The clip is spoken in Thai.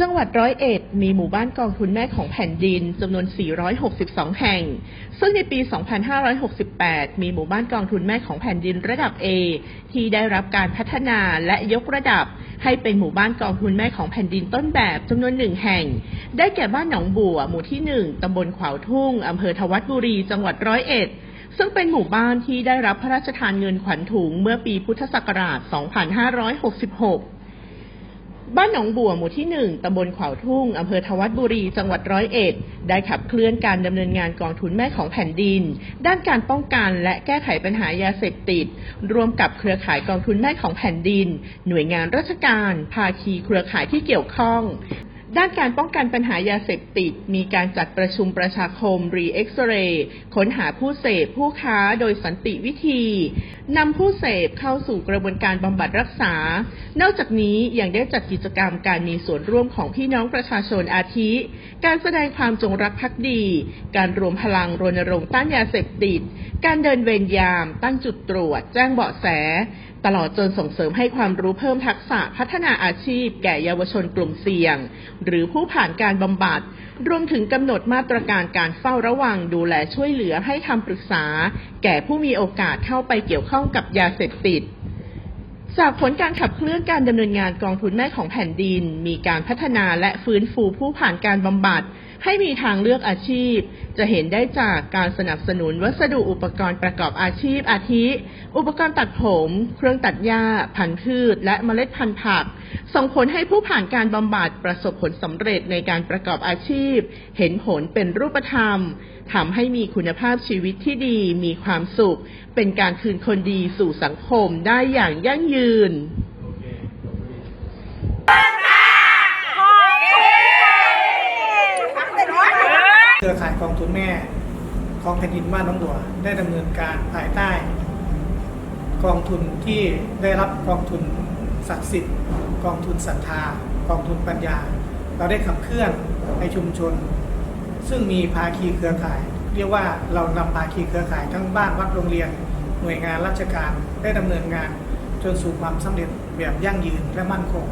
จังหวัดร้อยเอ็ดมีหมู่บ้านกองทุนแม่ของแผ่นดินจำนวน 462 แห่ง ซึ่งในปี 2568 มีหมู่บ้านกองทุนแม่ของแผ่นดินระดับ A ที่ได้รับการพัฒนาและยกระดับ ให้เป็นหมู่บ้านกองทุนแม่ของแผ่นดินต้นแบบจำนวนหนึ่งแห่ง ได้แก่บ้านหนองบัว หมู่ที่ 1 ตำบลขวาวทุ่งอำเภอทวัดบุรี จังหวัดร้อยเอ็ดซึ่งเป็นหมู่บ้านที่ได้รับพระราชทานเงินขวัญถุงเมื่อปีพุทธศักราช 2566 บ้านหนองบัวหมู่ที่หนึ่งตำบลขวาวทุ่ง อำเภอทวัดบุรี จังหวัดร้อยเอ็ด ได้ขับเคลื่อนการดำเนินงานกองทุนแม่ของแผ่นดิน ด้านการป้องกันและแก้ไขปัญหายาเสพติด ร่วมกับเครือข่ายกองทุนแม่ของแผ่นดิน หน่วยงานราชการ ภาคีเครือข่ายที่เกี่ยวข้อง ด้านการป้องกันปัญหายาเสพติด มีการจัดประชุมประชาคมรีเอ็กซเรย์ค้นหาผู้เสพผู้ค้าโดยสันติวิธีนำผู้เสพเข้าสู่กระบวนการบำบัดรักษา นอกจากนี้ยังได้จัดกิจกรรมการมีส่วนร่วมของพี่น้องประชาชนอาทิ การแสดงความจงรักภักดี การรวมพลังรณรงค์ต้านยาเสพติด การเดินเวรยาม ตั้งจุดตรวจ แจ้งเบาะแส ตลอดจนส่งเสริมให้ความรู้เพิ่มทักษะพัฒนาอาชีพ แก่เยาวชนกลุ่มเสี่ยง หรือผู้ผ่านการบำบัด รวมถึงกำหนดมาตรการการเฝ้าระวังดูแลช่วยเหลือให้คำปรึกษา แก่ผู้มีโอกาสเข้าไปเกี่ยวข้องกับยาเสพติดจากผลการขับเคลื่อนการดำเนินงานกองทุนแม่ของแผ่นดิน มีการพัฒนาและฟื้นฟูผู้ผ่านการบำบัด ให้มีทางเลือกอาชีพ จะเห็นได้จากการสนับสนุนวัสดุอุปกรณ์ประกอบอาชีพอาทิ อุปกรณ์ตัดผม เครื่องตัดหญ้า พันธุ์พืช และเมล็ดพันธุ์ผัก ส่งผลให้ผู้ผ่านการบำบัดประสบผลสำเร็จในการประกอบอาชีพ เห็นผลเป็นรูปธรรมทำให้มีคุณภาพชีวิตที่ดี มีความสุข เป็นการคืนคนดีสู่สังคมได้อย่างยั่งยืนเครือข่ายกองทุนแม่ของแผ่นดินบ้านน้องบัวได้ดำเนินการภายใต้ กองทุนที่ได้รับกองทุนศักดิ์สิทธิ์ กองทุนศรัทธา กองทุนปัญญา เราได้ขับเคลื่อนในชุมชน ซึ่งมีภาคีเครือข่าย เรียกว่าเรานำภาคีเครือข่ายทั้งบ้านวัดโรงเรียน หน่วยงานราชการได้ดำเนินงานจนสู่ความสำเร็จแบบยั่งยืนและมั่นคง